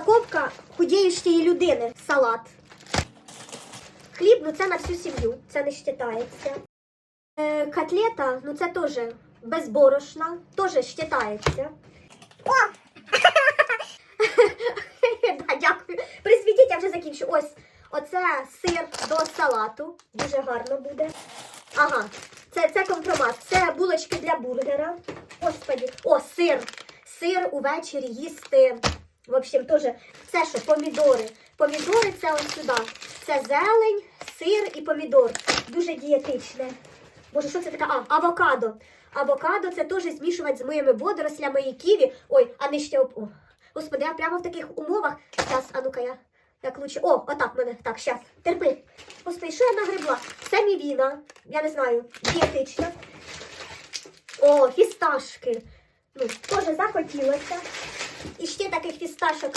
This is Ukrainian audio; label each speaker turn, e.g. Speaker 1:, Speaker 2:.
Speaker 1: Упаковка худіючої людини. Салат. Хліб, ну це на всю сім'ю, це не вважається. Е, котлета, ну це теж без борошна, теж вважається. О! да, дякую. Присвітіть, я вже закінчу. Ось, оце сир до салату. Дуже гарно буде. Ага, це, це компромат. Це булочки для бургера. Господі. О, сир. Сир увечері їсти. В общем, теж це що, помідори. Помідори це ось сюди. Це зелень, сир і помідор. Дуже дієтичне. Боже, що це таке? А, авокадо. Авокадо це теж змішувати з моїми водорослями і ківі. Ой, а ще. об- О. Господи, я прямо в таких умовах. Зараз, а ну-ка я. Як лучше. О, отак мене. Так, щас. Терпи. Господи, що я нагребла? Це мівіна. Я не знаю, дієтична. О, фісташки. Ну, теж захотілося. Ще фісташок